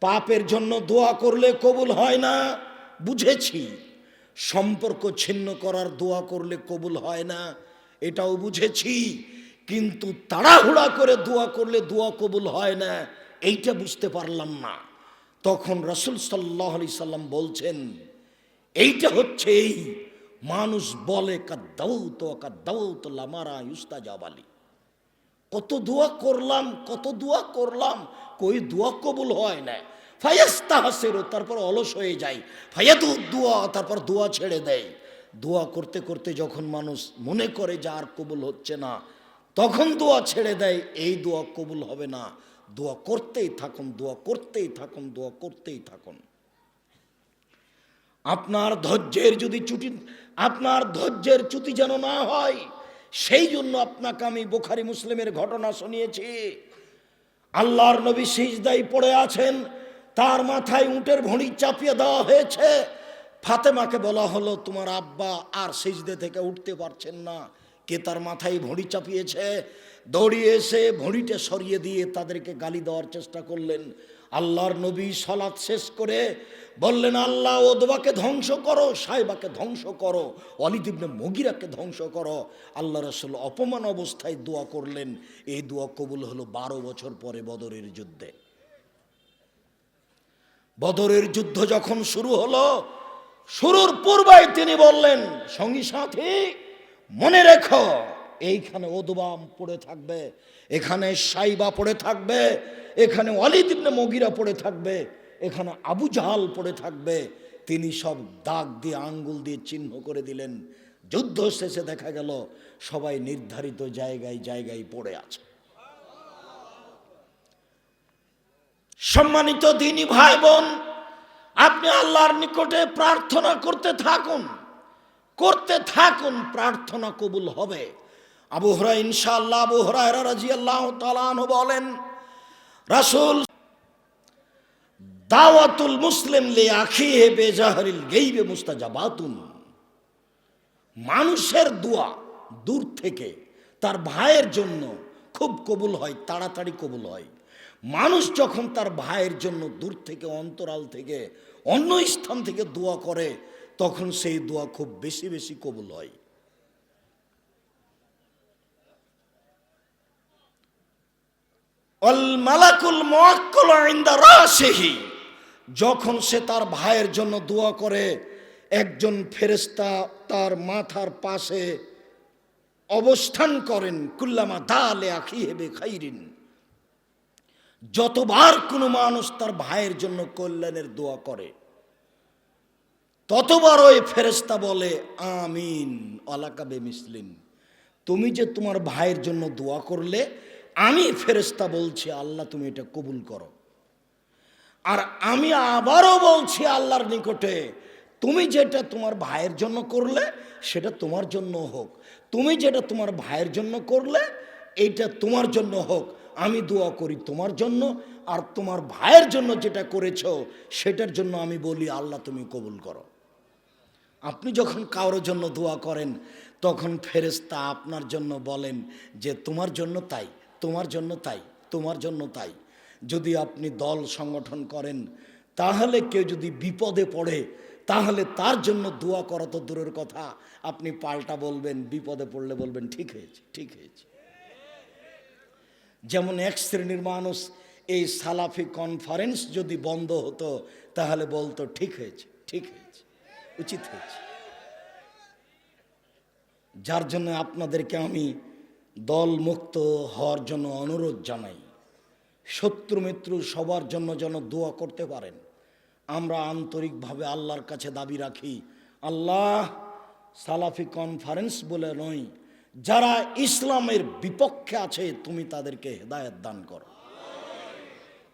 পাপের জন্য দোয়া করলে কবুল হয় না। বুঝেছি। সম্পর্ক ছিন্ন করার দোয়া করলে কবুল হয় না। এটাও বুঝেছি। কিন্তু তাড়াহুড়া করে দোয়া করলে দোয়া কবুল হয় না। এইটা বুঝতে পারলাম না। তখন রসুল সাল্লাহ আলি সাল্লাম বলছেন, এইটা হচ্ছে এই। মানুষ বলে কাদ্দাউত কাদ্দাউত লামারা ইউস্তা জাবালি কত দোয়া করলাম, কত দোয়া করলাম, কই দোয়া কবুল হয় না। ফায়াস্তা হাসেরও তারপর অলস হয়ে যায়। ফায়াতু দোয়া, তারপর দোয়া ছেড়ে দেয়। দোয়া করতে করতে যখন মানুষ মনে করে যে আর কবুল হচ্ছে না, তখন দোয়া ছেড়ে দেয়, এই দোয়া কবুল হবে না। দোয়া করতেই থাকুন, দোয়া করতেই থাকুন, দোয়া করতেই থাকুন। আপনার ধৈর্যের যদি চুটি, আপনার ধৈর্যের চ্যুতি যেন না হয় সেই জন্য আপনাকে আমি বোখারি মুসলিমের ঘটনা শুনিয়েছি। আল্লাহর নবী সিজদাই পড়ে আছেন, তার মাথায় উটের ভড়ি চাপিয়ে দেওয়া হয়েছে। ফাতেমাকে বলা হলো, তোমার আব্বা আর সিজদে থেকে উঠতে পারছেন না। কে তার মাথায় ভড়ি চাপিয়েছে? দৌড়িয়ে এসে ভড়িটা সরিয়ে দিয়ে তাদেরকে গালি দেওয়ার চেষ্টা করলেন। আল্লাহর নবী সলাৎ শেষ করে বললেন, আল্লাহ, ওদবাকে ধ্বংস করো, সাহেবাকে ধ্বংস করো অলিদিবনে মগিরাকে ধ্বংস করো। আল্লাহ রসুল অপমান অবস্থায় দোয়া করলেন। এই দোয়া কবুল হলো বারো বছর পরে বদরের যুদ্ধে। বদরের যুদ্ধ যখন শুরু হলো, শুরুর পূর্বায় তিনি বললেন, সঙ্গী সাথী, মনে রেখো এইখানে ওদবাম পড়ে থাকবে, এখানে সাইবা পড়ে থাকবে, এখানে অলিদিবনে মগিরা পড়ে থাকবে, এখানে আবু জাহাল পড়ে থাকবে। তিনি সব দাগ দিয়ে, আঙ্গুল দিয়ে চিহ্ন করে দিলেন। যুদ্ধ শেষে দেখা গেল, সবাই নির্ধারিত জায়গায় জায়গায় পড়ে আছে। সম্মানিত দিনী ভাই বোন আপনি আল্লাহর নিকটে প্রার্থনা করতে থাকুন। করতে থাকুন, প্রার্থনা কবুল হবে। আবু হরা ইনশাআল্লাহ আবু হরায়রা রাজি আল্লাহ বলেন, রাসুল দাওয়াতুল মুসলিম লে আখিহে বেজাহরিল গেইবে মুস্তাজাবাতুন। মানুষের দোয়া দূর থেকে তার ভাইয়ের জন্য খুব কবুল হয়, তাড়াতাড়ি কবুল হয়। মানুষ যখন তার ভাইয়ের জন্য দূর থেকে, অন্তরাল থেকে, অন্য স্থান থেকে দোয়া করে, তখন সেই দোয়া খুব বেশি বেশি কবুল হয়। অল মালাকুল যখন সে তার ভাইয়ের জন্য দোয়া করে, একজন ফেরেস্তা তার মাথার পাশে অবস্থান করেন, কুল্লামা দালে আখি হেবে খাইরিন যতবার কোনো মানুষ তার ভাইয়ের জন্য কল্যাণের দোয়া করে, ততবার ওই ফেরেস্তা বলে, আমিন অলাকাবে মিসলিন তুমি যে তোমার ভাইয়ের জন্য দোয়া করলে আমি ফেরেস্তা বলছি, আল্লাহ তুমি এটা কবুল করো। আর আমি আবারও বলছি আল্লাহর নিকটে, তুমি যেটা তোমার ভাইয়ের জন্য করলে, সেটা তোমার জন্য হোক। তুমি যেটা তোমার ভাইয়ের জন্য করলে, এইটা তোমার জন্য হোক। আমি দোয়া করি তোমার জন্য, আর তোমার ভাইয়ের জন্য যেটা করেছ, সেটার জন্য আমি বলি, আল্লাহ তুমি কবুল করো। আপনি যখন কারোর জন্য দোয়া করেন, তখন ফেরেস্তা আপনার জন্য বলেন যে, তোমার জন্য তাই। তোমার জন্য তাই, তোমার জন্য তাই। যদি আপনি দল সংগঠন করেন, তাহলে কেউ যদি বিপদে পড়ে, তাহলে তার জন্য দোয়া করা তো দূরের কথা। আপনি পাল্টা বলবেন, বিপদে পড়লে বলবেন, ঠিক হয়েছে ঠিক হয়েছে। যেমন এক শ্রেণির মানুষ এই সালাফি কনফারেন্স যদি বন্ধ হতো, তাহলে বলতো, ঠিক হয়েছে ঠিক হয়েছে, উচিত হয়েছে। যার জন্য আপনাদেরকে আমি দল মুক্ত হওয়ার জন্য অনুরোধ জানাই। শত্রু মিত্র সবার জন্য যেন দোয়া করতে পারেন। আমরা আন্তরিকভাবে আল্লাহর কাছে দাবি রাখি, আল্লাহ সালাফি কনফারেন্স বলে নয়, যারা ইসলামের বিপক্ষে আছে, তুমি তাদেরকে হেদায়ত দান করো।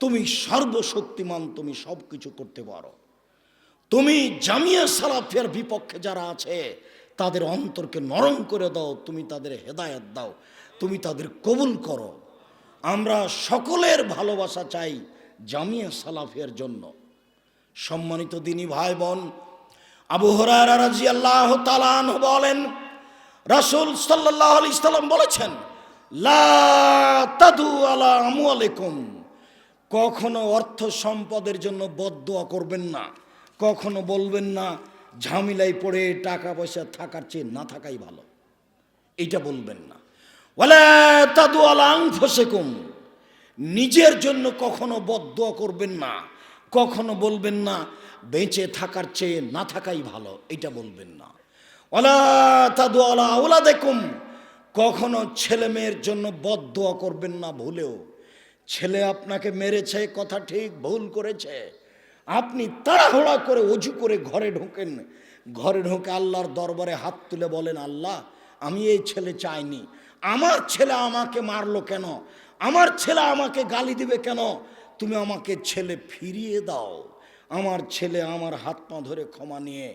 তুমি সর্বশক্তিমান, তুমি সব কিছু করতে পারো। তুমি জামিয়া সালাফিয়ার বিপক্ষে যারা আছে তাদের অন্তরকে নরম করে দাও, তুমি তাদের হেদায়ত দাও, তুমি তাদের কবুল করো। আমরা সকলের ভালোবাসা চাই জামিয়া সালাফের জন্য। সম্মানিত দিনী ভাই বোন আবু তালান বলেন, রাসুল সাল্লাহ আলি সাল্লাম বলেছেন কখনো অর্থ সম্পদের জন্য বদদোয়া করবেন না, কখনো বলবেন না ঝামেলায় পড়ে টাকা পয়সা থাকার চেয়ে না থাকাই ভালো। এইটা বলবেন না। ওয়ালা তাদু আলা আনফুসিকুম। নিজের জন্য কখনো বদদোয়া করবেন না, কখনো বলবেন না, বেঁচে থাকার চেয়ে না থাকাই ভালো এটা বলবেন না। ওলা তাদু আলা ওলা দেখুম কখনো ছেলে মেয়ের জন্য বদদোয়া করবেন না ভুলেও। ছেলে আপনাকে মেরেছে, কথা ঠিক, ভুল করেছে। আপনি তাড়াহুড়া করে অজু করে ঘরে ঢোকেন। ঘরে ঢোকে আল্লাহর দরবারে হাত তুলে বলেন, আল্লাহ, আমি এই ছেলে চাইনি। আমার ছেলে আমাকে মারলো কেন? আমার ছেলে আমাকে গালি দিবে কেন? তুমি আমাকে ছেলে ফিরিয়ে দাও। আমার ছেলে আমার হাত পা ধরে ক্ষমা নিয়ে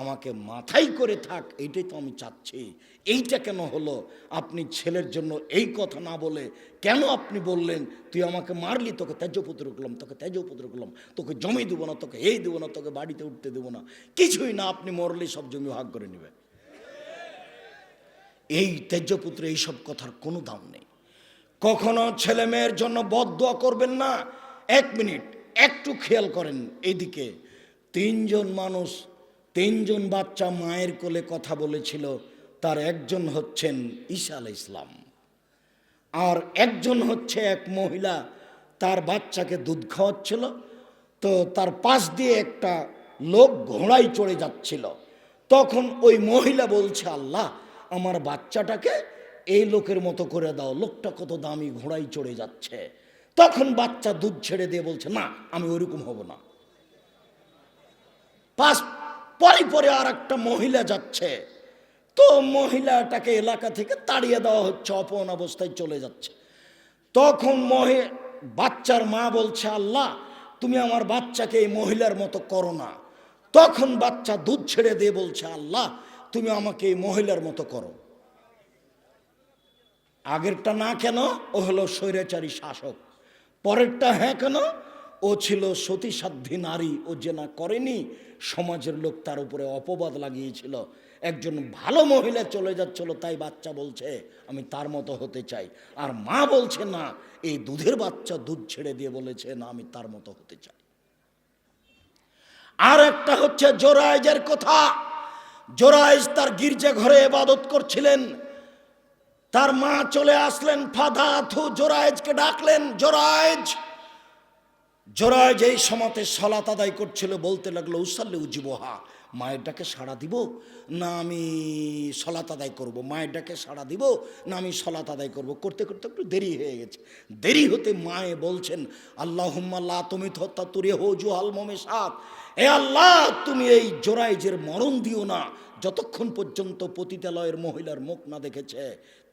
আমাকে মাথায় করে থাক, এইটাই তো আমি চাচ্ছি। এইটা কেন হলো? আপনি ছেলের জন্য এই কথা না বলে কেন আপনি বললেন, তুই আমাকে মারলি, তোকে ত্যাজ্যপুত্র করলাম, তোকে ত্যাজ্যপুত্র করলাম, তোকে জমি দেবো না, তোকে এই দেবো না, তোকে বাড়িতে উঠতে দেবো না। কিছুই না, আপনি মরলে সব জমি ভাগ করে নেবে। এই তেজ্যপুত্র এইসব কথার কোনো দাম নেই। কখনো ছেলে মেয়ের জন্য বদদোয়া করবেন না। এক মিনিট, একটু খেয়াল করেন, এইদিকে তিনজন মানুষ তিনজন বাচ্চা মায়ের কোলে কথা বলেছিল, তার একজন হচ্ছেন ঈসা আলাই ইসলাম আর একজন হচ্ছে এক মহিলা, তার বাচ্চাকে দুধ খাওয়াচ্ছিল, তো তার পাশ দিয়ে একটা লোক ঘোড়ায় চড়ে যাচ্ছিল। তখন ওই মহিলা বলছে, আল্লাহ, আমার বাচ্চাটাকে এই লোকের মতো করে দাও, লোকটা কত দামি ঘোড়ায় চড়ে যাচ্ছে। তখন বাচ্চা দুধ ছেড়ে দিয়ে বলছে, না, আমি ওইরকম হব না। পাশ পরে পরে আর একটা মহিলা যাচ্ছে। তো মহিলাটাকে এলাকা থেকে তাড়িয়ে দেওয়া হচ্ছে অপন অবস্থায় চলে যাচ্ছে। তখন মহি, বাচ্চার মা বলছে, আল্লাহ, তুমি আমার বাচ্চাকে এই মহিলার মতো করো না। তখন বাচ্চা দুধ ছেড়ে দিয়ে বলছে, আল্লাহ, তুমি আমাকে এই মহিলার মতো করো। আগেরটা না কেন, ও হলো স্বৈরাচারী শাসক। পরেরটা হ্যাঁ কেন ও ছিল সতীসাধ্যী নারী, ও যে না করেনি, সমাজের লোক তার উপরে অপবাদ লাগিয়েছিল। একজন ভালো মহিলা চলে যাচ্ছিল, তাই বাচ্চা বলছে, আমি তার মতো হতে চাই। আর মা বলছে, না, এই দুধের বাচ্চা দুধ ছেড়ে দিয়ে বলেছে, না, আমি তার মতো হতে চাই। আর একটা হচ্ছে জোরাইজের কথা। জোরাইজ তার গির্জা ঘরে এবাদত করছিলেন। তার মা চলে আসলেন ফাদা থু জোরাইজকে ডাকলেন জোরাইজ জোরাইজ এই সমাতে সলাত আদায় করছিল, বলতে লাগল, উসাল্লে উজিবহা মায়ের ডাকে সাড়া দিব না আমি সলাত আদায় করব? মায়ের ডাকে সাড়া দিব না আমি সলাত আদায় করব? করতে করতে একটু দেরি হয়ে গেছে। দেরি হতে মায়ে বলছেন আল্লাহ হুম্মাল্লাহ তুমি হত্যা তুরে হো জুহাল মোমে সাত এ আল্লাহ, তুমি এই জোরাইজের মরণ দিও না যতক্ষণ পর্যন্ত পতিতালয়ের মহিলার মুখ না দেখেছে,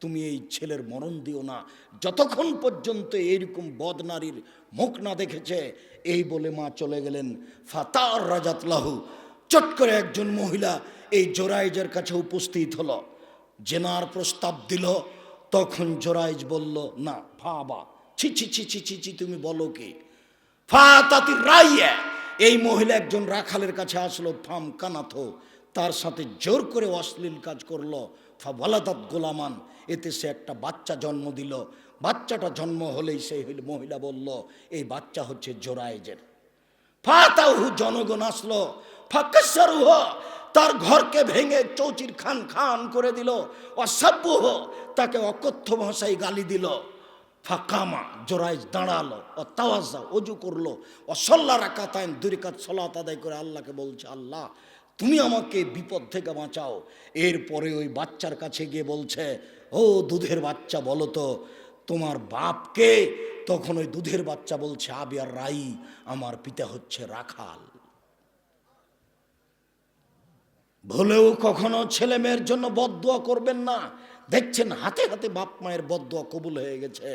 তুমি এই ছেলের মরণ দিও না। যতক্ষণ পর্যন্ত এইরকম বদনারীর মুখ না দেখেছে, এই বলে মা চলে গেলেন। ফাতার রাজাতলাহু চট করে একজন মহিলা এই জোরাইজের কাছে উপস্থিত হলো। জেনার প্রস্তাব দিল, তখন জোরাইজ বলল, না ফাবা ছি ছি ছি ছি ছি ছি, তুমি বলো কি? ফা তাতি রাইয়া, এই মহিলা একজন রাখালের কাছে আসলো, ফাম কানাথো তার সাথে জোর করে অশ্লীল কাজ করল। ফা গোলামান, এতে সে একটা বাচ্চা জন্ম দিল। বাচ্চাটা জন্ম হলেই হইল মহিলা বলল, এই বাচ্চা হচ্ছে জোরাইজের ফাতাহু জনগণ আসলো। ফাকাসারুহ, তার ঘরকে ভেঙে চৌচির খান খান করে দিল। অসাব্যহ তাকে অকথ্য ভাষায় গালি দিল। ফাকামা জোরাইজ দাঁড়াল ও তাওয়াজা অজু করল। অসল্লা সল্লা রাকাতায়ন দুরিকাত সলাত আদায় করে আল্লাহকে বলছে, আল্লাহ তুমি আমাকে বিপদ থেকে বাঁচাও। এরপরে ওই বাচ্চার কাছে গিয়ে বলছে, ও দুধের বাচ্চা, বলো তো, তোমার বাপকে তখন ওই দুধের বাচ্চা বলছে আবিয়ার রাই, আমার পিতা হচ্ছে রাখাল। ভুলেও কখনো ছেলে মেয়ের জন্য বদদোয়া করবেন না। দেখছেন, হাতে হাতে বাপ মায়ের বদদোয়া কবুল হয়ে গেছে।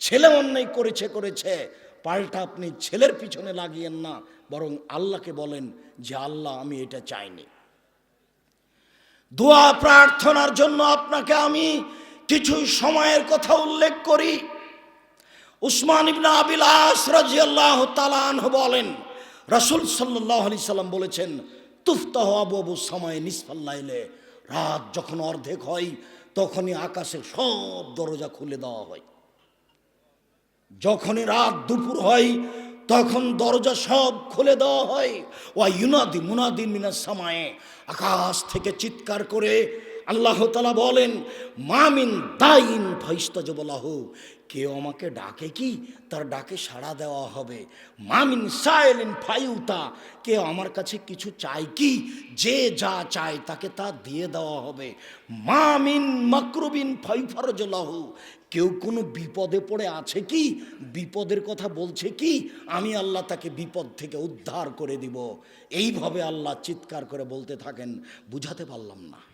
ছেলে অন্যায় করেছে করেছে। পাল্টা আপনি ছেলের পিছনে লাগিয়েন না, বরং আল্লাহকে বলেন যে, আল্লাহ, আমি এটা চাইনি। দোয়া প্রার্থনার জন্য আপনাকে আমি কিছু সময়ের কথা উল্লেখ করি। উসমান ইবনা আবিলাস রাজিয়াল্লাহ তালান বলেন, রাসুল সাল্লাহ আলি সাল্লাম বলেছেন, তুফতাহ আবু সময় নিসফাল্লাইলে রাত যখন অর্ধেক হয়, তখনই আকাশে সব দরজা খুলে দেওয়া হয়। যখনই রাত দুপুর হয়, তখন দরজা সব খুলে দেওয়া হয়। ওয়া ইউনাদি মুনাদিন মিনা সামায়ে। আকাশ থেকে চিৎকার করে আল্লাহ তালা বলেন মামিন দাইন ফাইস্তাজবলাহ। কেউ আমাকে ডাকে কি? তার ডাকে সাড়া দেওয়া হবে। মামিন সাইলিন ফাইউতা। কেউ আমার কাছে কিছু চায় কি? যে যা চায় তাকে তা দিয়ে দেওয়া হবে। মামিন মাকরুবিন ফাইফারজলাহ। কেউ কোনো বিপদে পড়ে আছে কি? বিপদের কথা বলছে কি? আমি আল্লাহ তাকে বিপদ থেকে উদ্ধার করে দিব। এইভাবে আল্লাহ চিৎকার করে বলতে থাকেন। বুঝাতে পারলাম না।